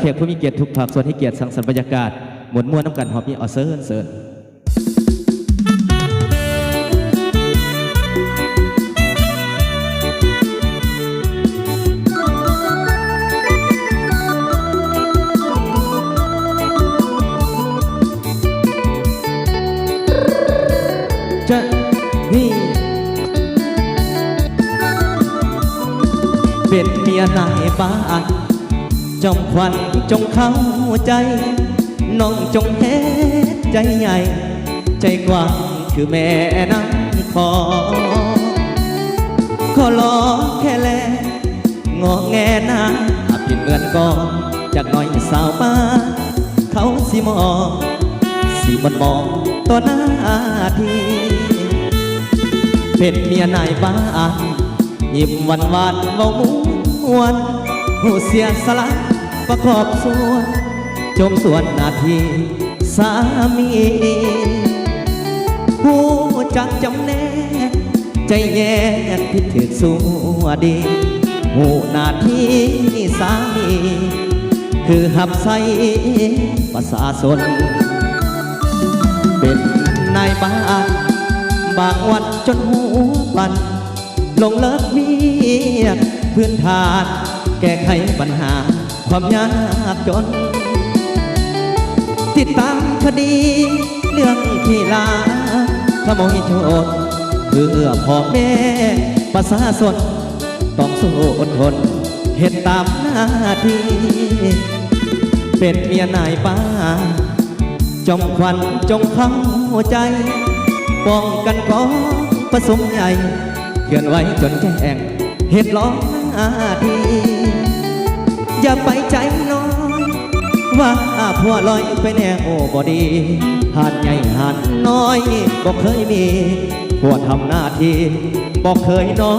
แขกผู้มีเกียรติทุกภาคส่วนให้เกียรติสังสรรค์บรรยากาศหมุนม้วนน้ำกันหอบมีออเซิร์นเซิร์นจะนี่เป็นเมียนายบ้าน จอมควันจงเข้าใจ น้องจงเฮ็ดใจใหญ่ ใจกว้างคือแม่น้ำคอขอร้องแค่แลงอแงหน้าอาผิดเหมือนก่อนจากน้อยสาวมาเขาสิมองสิบนมองต่อหน้าทีเป็นเมียนายบ้านยิ้มวานวานเบาม้วนหูเสียสละ ประกอบส่วนจมส่วนนาทีสามีผู้จักจำแนกใจแย่ผิถึกสัวดีหูนาทีสามีคือหับใส่ประสาสน เป็นนายบ้านบางวันจนหัวปันลงเลิกเมียพื้นฐานแก้ไขปัญหา ความยากจน ติดตามคดี เรื่องที่ลาขโมยโจรเพื่อพ่อแม่ประชาชนต้องสู้อดทนเห็นตามหน้าที่ เป็นเมียนายป้าจอมควันจงเข้าใจป้องกันกอผสมใหญ่เคลื่อนไหวจนแจ้งเหตุร้อหน้าที อย่าไปใจน้อยว่าผัวลอยไปแน่โอ้บอดีหาดใหญ่หาดน้อยบอกเคยมีผัวทำหน้าที่บอกเคยน้อ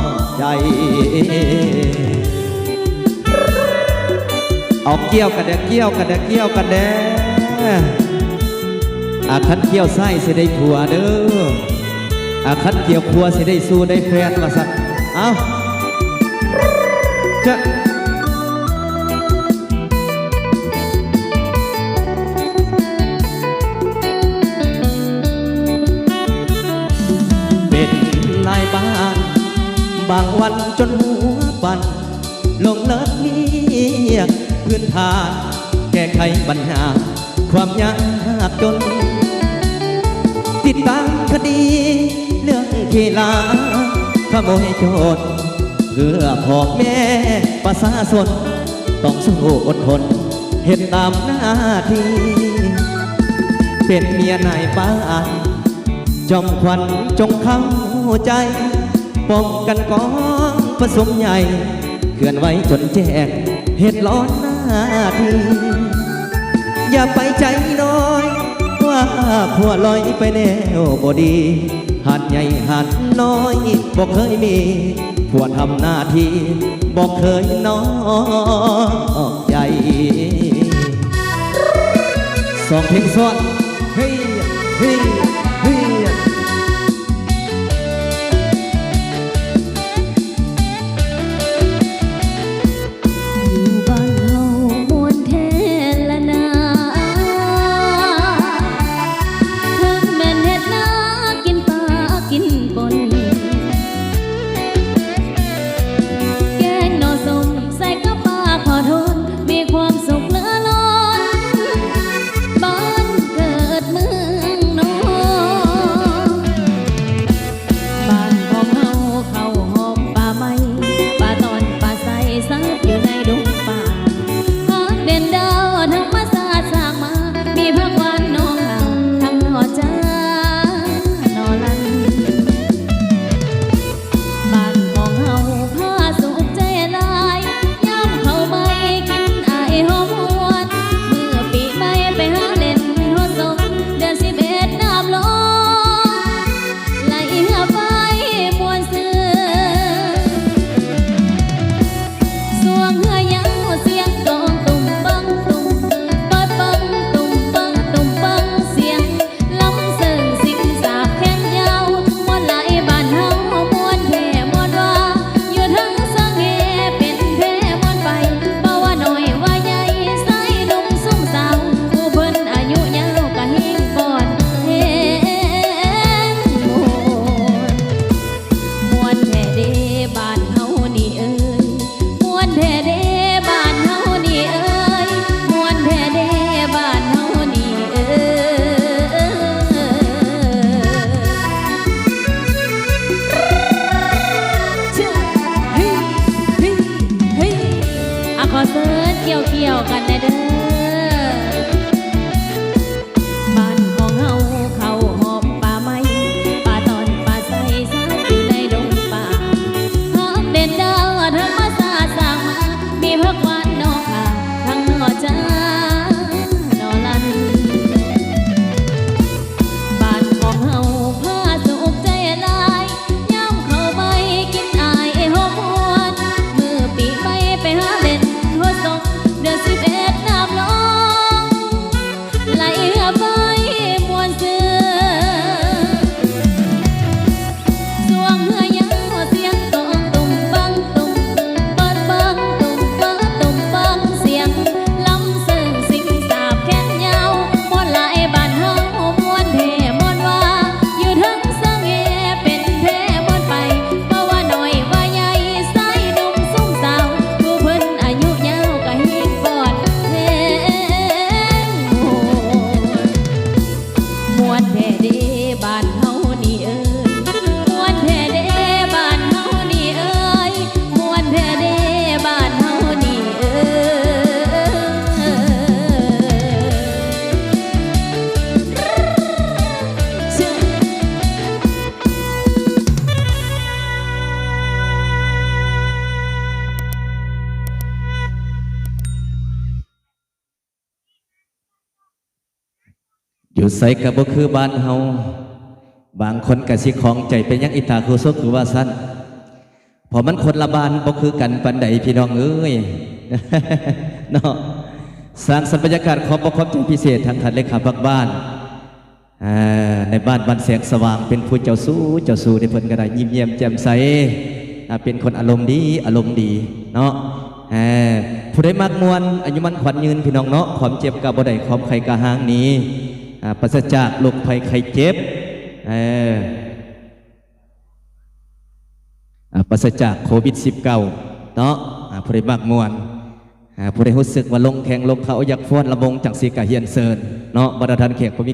ยใจเอาเกี่ยวกันเด้อเกี่ยวกันเด้อเกี่ยวกันเด้ออาคันเกี่ยวไส้สิได้ผัวเด้ออาคันเกี่ยวผัวสิได้สู้ได้แฟนว่าสักเอาจะางวันจนหัวปันลงเลิกเมียกพื้นฐาน แก้ไขปัญหา ความยากจน ติดตามคดี เรื่องที่ลาขโมยโจรเพื่อพ่อแม่ประชาชนต้องสู้อดทน เห็นตามหน้าที่เป็นเมียนายบ้านจอมควันจงเข้าใจ ป้องกันกองผสมใหญ่เคลื่อนไหวจนแจ้งเหตุร้อนหน้าทีอย่าไปใจน้อย ว่าผัวลอยไปแนวบดีหัดใหญ่หัดน้อยบอกเคยมีผัวทำหน้าที่บอกเคยน้อยใจสองเพลงซ้อนเฮ้ยเฮ้ย อยู่ใส่กับบ่คือบ้านเฮาบางคนก็สิของใจเป็นยังอิตาคือโซคือว่าสั้นพอมันคนละบ้านบ่คือกันปันใดพี่น้องเอ้ยเนาะสร้างสรรบรรยากาศของบ่ความใจพิเศษทางทันเลขาพักบ้านในบ้านบ้านแสงสว่างเป็นผู้เจ้าสู้เจ้าสู้ในเพิ่นก็ได้ยิ้มเยี่ยมแจ่มใสเป็นคนอารมณ์ดีอารมณ์ดีเนาะอ่าผู้ใดมักมวนอายุมันขวัญยืนพี่น้องเนาะความเจ็บกับบ่ได้ความใครกะหางนี้ ปราศจากโรคภัยไข้เจ็บเอออ่าปราศจากโควิด -19 เนาะอาผู้ใดมากมวนอ่าผู้ใดรู้สึกว่าลงแข่งลงเขาอยากฟ้อนระบงจากสีกะเฮียนเซินเนาะบรรดาทันแขกผู้มี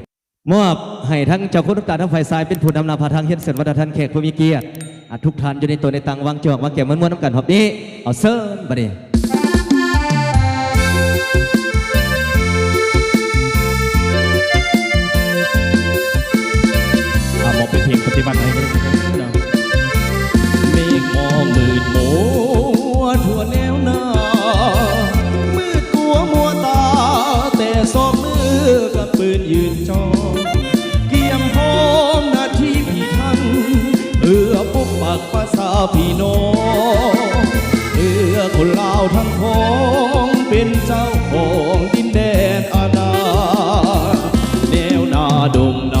มอบให้ทั้งเจ้าคุณน้ำตาทั้งฝ่ายซ้ายเป็นผู้นำนาพาทางเฮียนเซินบรรดาทันแขกผู้มีเกียรติอาทุกท่านอยู่ในตัวในตังวางจอกวางแก้มันม้วนๆน้ำกันหอบนี้เอาเซินบัดนี้ อ่ามองเป็นเพลงปฏิบัติให้เพื่อนเนาเมฆมองมืดมัวทั่วแนวหน้า มืดกัวมัวตา แต่สองมือกับปืนยืนจองเกี่ยมพร้อมหน้าที่พี่ทันเพื่อปกปักภาษาพี่น้องเพื่อคนลาวทั้งพ้องเป็นเจ้าของดินแดนอาณาแนวนาดมนา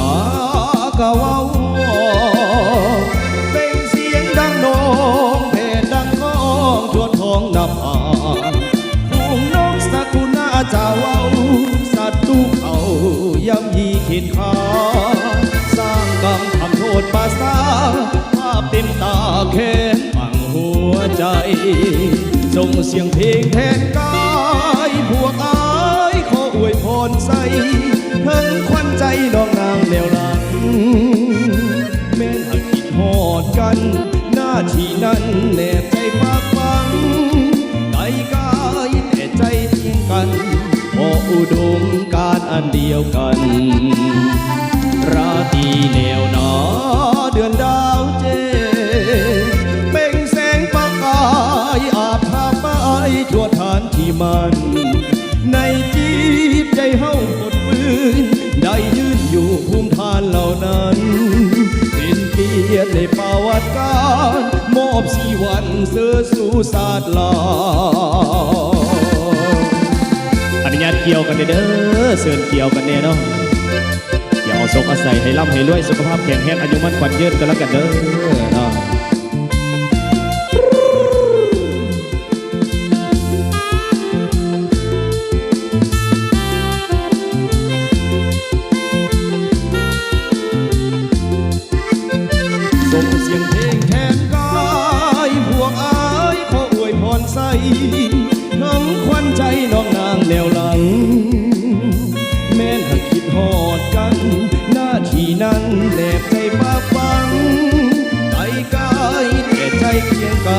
กะเว้าเป็นเสียงดังโนองเพดดังก้องทั่วท้องนับอ่านฝูงนกสกุณาจะเว้าสัตว์ทุกเขายำยีข็นขาสร้างกรรมทำโทษปาสาภาพเต็มตาแค้นฝังหัวใจส่งเสียงเพลงแทนกายพวกอายขออวยพรใส เพิ่งควันใจน้องนางแนวหลังแม่นหักคิดหอดกัน หน้าที่นั้นแนบใจฝากฟังไกลกายแต่ใจเทียงกันพออุดมการอันเดียวกัน ราตรีแนวหนาเดือนดาวเจเป่งแสงประกายอาบทาไปทั่วฐานที่มันืน ได้ยืนอยู่ภูมิฐานเหล่านั้นเป็นเกียรติในประวัติการ มอบสีวันเสือสู่ศาสตร์ลาอนุญาตเกี่ยวกันเด้อเสินเกี่ยวกันแน่เนาะอย่าเอาศกอาศัยให้ร่ำให้รวยสุขภาพแข็งแรงอายุมั่นขวัญยืนกันแล้วกันเด้อเนาะ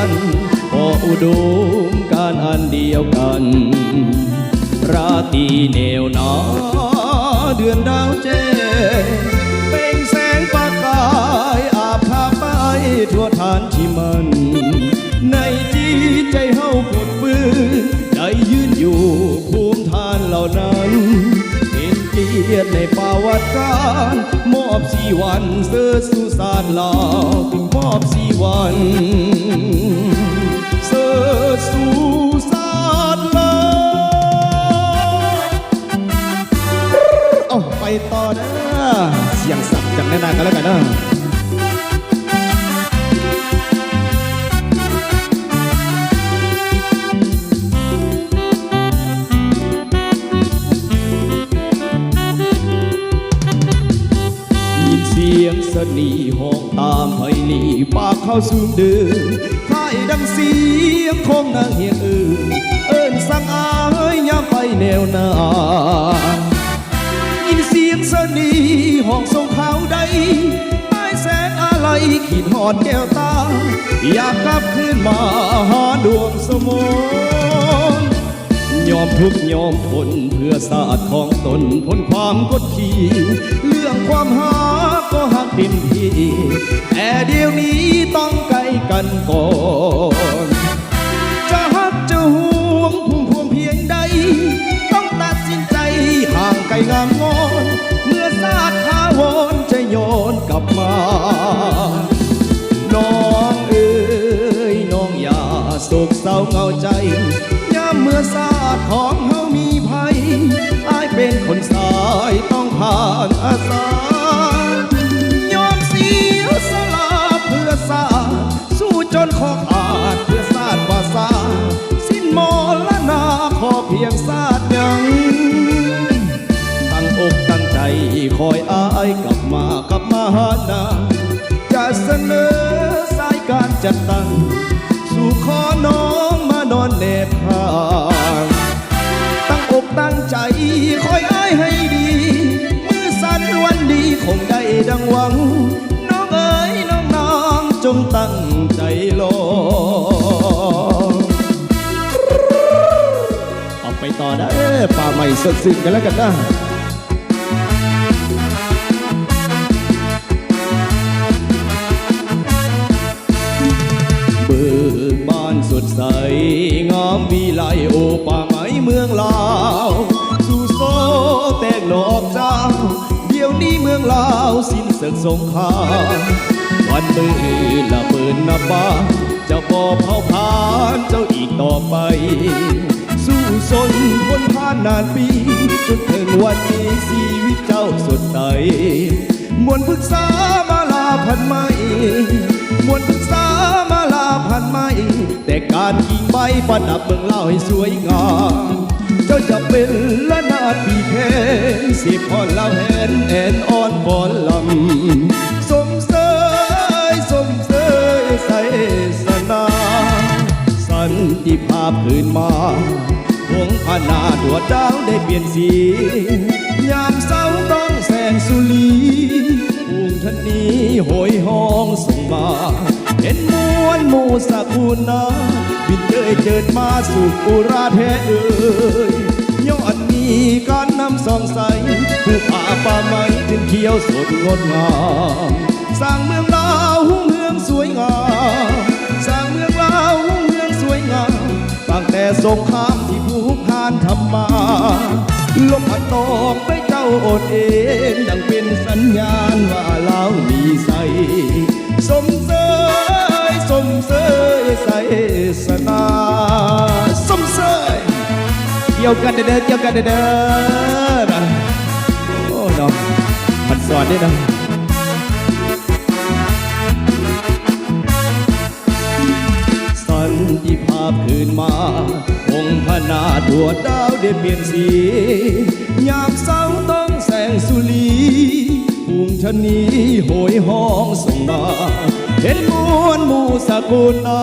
กายแต่ใจเคียงกันพออุดมการอันเดียวกัน ราตรีแนวหนาเดือนดาวแจ้งเปล่งแสงประกายอาบพาไปทั่วฐานที่มัน ในจิตใจเฮาปวดปื้อได้ยืนอยู่ภูมิฐานเหล่านั้น ยรติในประวัติการมอบสีวันเสื้อสุสานลาวมอบสีวันเสื้อสุสานลาวเอาไปต่อนะเสียงสับจังแน่นากันแล้วกันนะ เข้าสูมเดินค่ายดังเสียงของนางเฮียงอื่นเอิญสั่งอายยามไปแนวนายินเสียงสนีห้องทรงเขาใดใต้แสงอะไรขีดหอดแก้วตา อยากกลับคืนมาหาดวงสมน ยอมทุกยอมทนเพื่อศาสตร์ของตนพ้นความกดขี่ เรื่องความหาก็หักเต็มที่แต่เดี๋ยวนี้ต้องไกลกันก่อน จะหักจะห่วงพุ่มพวงเพียงใด ต้องตัดสินใจห่างไกลงามงอนเมื่อศาสตร์ทาวรจะย้อนกลับมาน้องเอ๋ยน้องอย่าโศกเศร้าเงาใจ สายต้องผ่านอาสายอมเสียสละเพื่อศาสตร์สู้จนคอขาดเพื่อศาสตร์ว่าศาสิ้นมรณาขอเพียงศาสตร์ยังตั้งอกตั้งใจคอยอายกลับมากลับมาหานาจะเสนอสายการจัดตั้งสู่ขอน้องมานอนแนบข้างตั้งอกตั้งใจคอย ให้ดี มือสั้นวันดีคงได้ดังหวัง น้องเอ๋ยน้องนางจงตั้งใจรอเอาไปต่อได้ป่าใหม่สดชื่นกันแล้วกันนะเบิกบานสดใสงามวีไลโอปา มืองลาวสิ้นศึกสงครามวันมือละเปิดนับบ้านจะบอเผาผาญเจ้าอีกต่อไป สู้สนคนผ่านนานปี จนถึงวันนี้ชีวิตเจ้าสดใสมวลพึกษามาลาพันไม่มวลพึกษามาลาพันไม่แต่การกิ่งใบประดับเมืองเล่าให้สวยงามเจ้าจะเป็นละนาดปีเพนสิบพรเล่าแหนแอนอ หงพนาดวดดาวได้เปลี่ยนสี ยามเศร้าต้องแสงสุรีภูมิทันนีโหยห้องส่งมาเห็นมวลมู่สกุลนาบินเอ่ยเจิดมาสู่อุราแท้เอ่ยยอดมีการนำสองใสผู้ป่าป่าไม้ถึงเขียวสดงดงามสร้างเมืองลาวเมืองสวยงามสร้างเมืองลาวเมืองสวยงามตั้งแต่สงครามานทำมาลมพัดตอกไปเจ้าอดเองดังเป็นสัญญาณว่าลาวมีใส สมเสยสมเสยใสสนาสมเสยเกี่ยวกันเด้อเกี่ยวกันเด้อนะโอ้เนาะมันสอนได้นะสั คืนมา องค์พระนาถดวดดาวได้เปลี่ยนสี ยามเศร้าต้องแสงสุรีภูมิชนีโหยห้องส่งมา เห็นมวลหมู่สกุลนา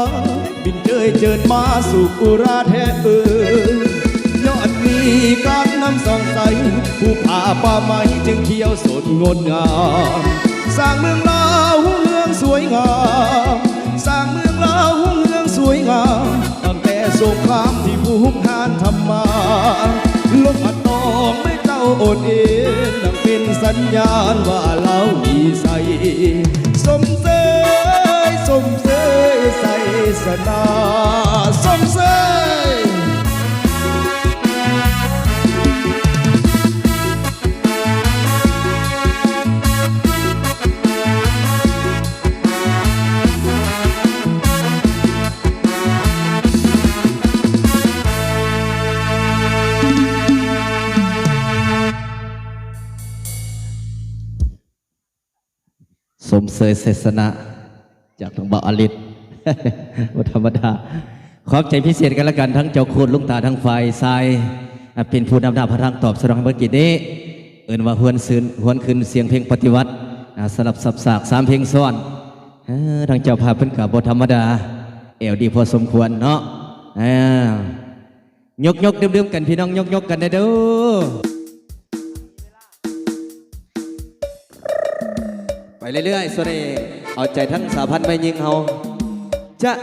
บินเจยเจิดมาสู่อุราแท้เอ่ยยอดมีการนำส่องใส ผู้ผ่าป่าไม้จึงเขียวสดงดงาม สร้างเมืองลาวเมืองสวยงาม สร้างเมืองลาวเมืองสวยงาม สงครามที่ผู้ทานทำมาลบอัดตองไม่เต้าอดเอ็นนั่งเป็นสัญญาณว่าเรามีใสสมเสยสมเสยใสสนาสมเสย สยเสสนะ จากหลวงบ่าอลิศวัธรรมดา ขอบใจพิเศษกันละกันทั้งเจ้าคุณลุงตาทั้งไฟทรายเป็นผู้นำหน้าพระทางตอบสนองภารกิจนี้ เอื่นว่าหวนซืนหวนคืนเสียงเพลงปฏิวัติสลับสับสากสามเพลงซ้อนทั้งเจ้าภาพเพิ่นกับบธรรมดา เอวดีพอสมควรเนาะยกยกเดิมกันพี่น้องยกยกกันได้เด้อ ไปเรื่อยๆส่วนนี้เอาใจทั้งสาพันธ์ไม่ยิงเฮาจะ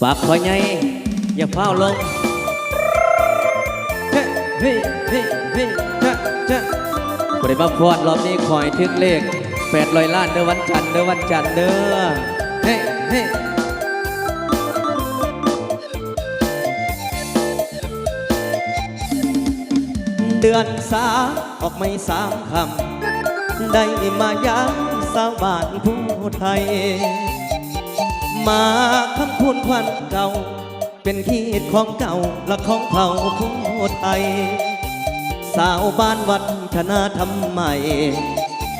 ฝากคอยไงอย่าเฝ้าลงเฮ้เฮ้เฮ้เฮ้จะจะบริบาพอดรอบนี้คอยถึงเลขแปดร้อยล้านเด้อวันจันทร์เด้อวันจันทร์เด้อเฮ้เฮ้เดือนสามออกไม่สามคำ ได้มาย้ำสาวบ้านผู้ไทย มาคำพูนควันเก่า เป็นขีดของเก่าและของเผ่าผู้ไทย สาวบ้านวัฒนธรรมใหม่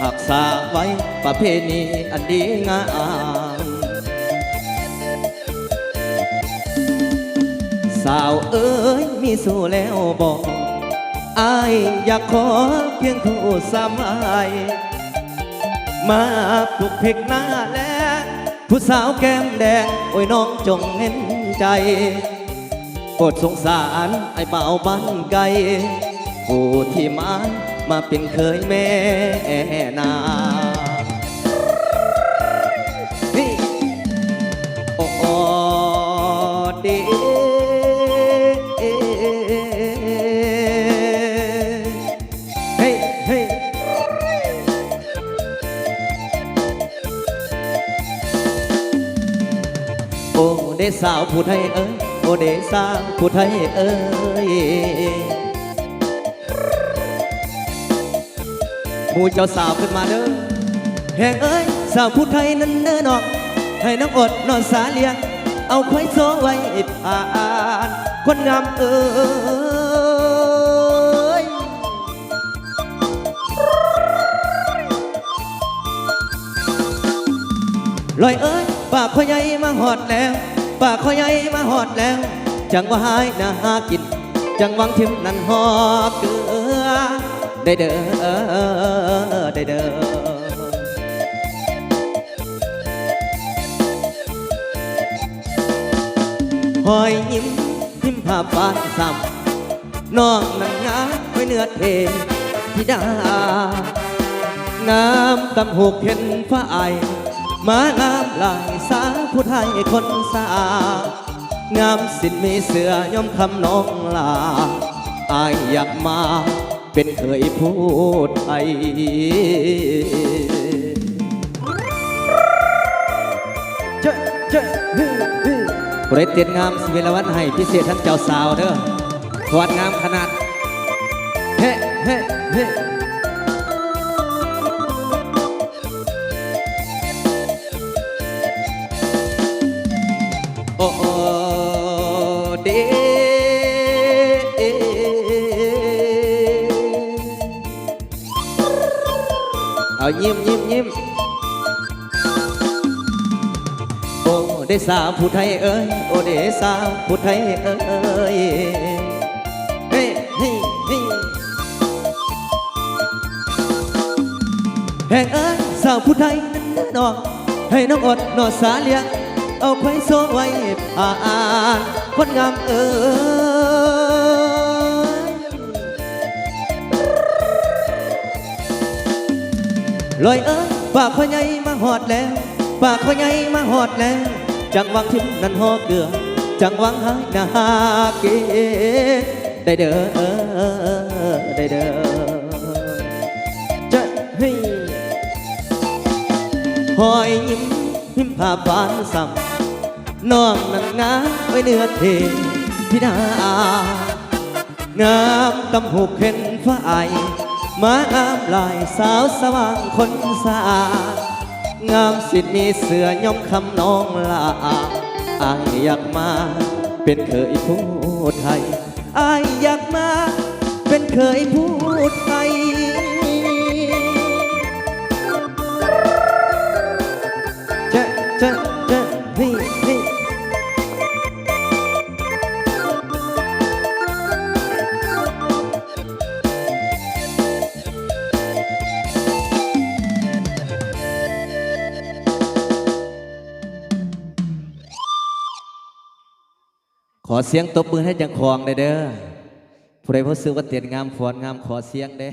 หักษาไว้ประเพณีอันดีงามสาวเอ้ยมีสู่แล้วบอกอายอยากขอเพียงผู้สมัยมาปลุกเพกหน้าแล ผู้สาวแก้มแดง โอ้ยน้องจงเห็นใจโปรดสงสารไอ้เบาบ้านไกลผู้ที่มามาเป็นเคยแม่นา โอ้เดสาวผู้ไทยเอ้ยโอ้เดสาวผู้ไทยเอ้ยหมู่เจ้าสาวขึ้นมาเด้อแหงเอ้ยสาวผู้ไทยนั้นเน้อนอกให้น้องอดนอนสาเลียงเอาควายโซไว้ผ่านคนงามเอ้ยลอยเอ้ย ปากข้อใหญ่มาหอดแล้วปากข้อใหญ่มาหอดแล้ว จังว่าหายหน้าหากิน จังหวังทิมนั่นหอกเกลือได้เด้อได้เด้อหอยยิ้มยิ้มภาพบานซ้ำน้องนั่งงาไว้เนื้อเทธิดางามตำหกเห็นฟ้าไอ มางามหลายสาผู้ไทยคนสางามสินมีเสือย่อมคำน้องลาอายอยากมาเป็นเคยผู้ไทยเจ้าเจ้าฮึฮึบริเตียนงามสิเวลวันให้พิเศษท่านเจ้าสาวเด้อขวดงามขนาด เฮ้เฮ้เฮ้ ยิ้มยิ้มยิ้มโอ้ได้สาวผู้ไทยเอ้ยโอ้ได้สาวผู้ไทยเอ้ยเฮ้เฮ้เฮ้แห่งเอ้ยสาวผู้ไทยนั้นน้องให้น้องอดนอสาเลียเอาไว้โซไว้ผ่านคนงามเอ้ย ลอยเอ้ยปากพ่อใหญ่มาหอดแล้ว ปากพ่อใหญ่มาหอดแล้ว จังหวังทิมนั้นหอเกลือ จังหวังหายนาเกได้เด้อได้เด้อจะให้หอยยิ้มหิมผาบานซ้ำน้องนั้นงาไว้เนื้อเทพิดางามตำหุกเห็นฟ้าไอ มางามลายสาวสว่างคนสะอาดงามสิทธิ์มีเสือย่อมคำน้องลาอายอยากมา เป็นเคยพูดไทยอายอยากมา เป็นเคยพูดไทย เสียงตบมือให้จังคองได้เด้อผู้ใดพอซื้อว่าเตียนงามฟอนงามขอเสียงเด้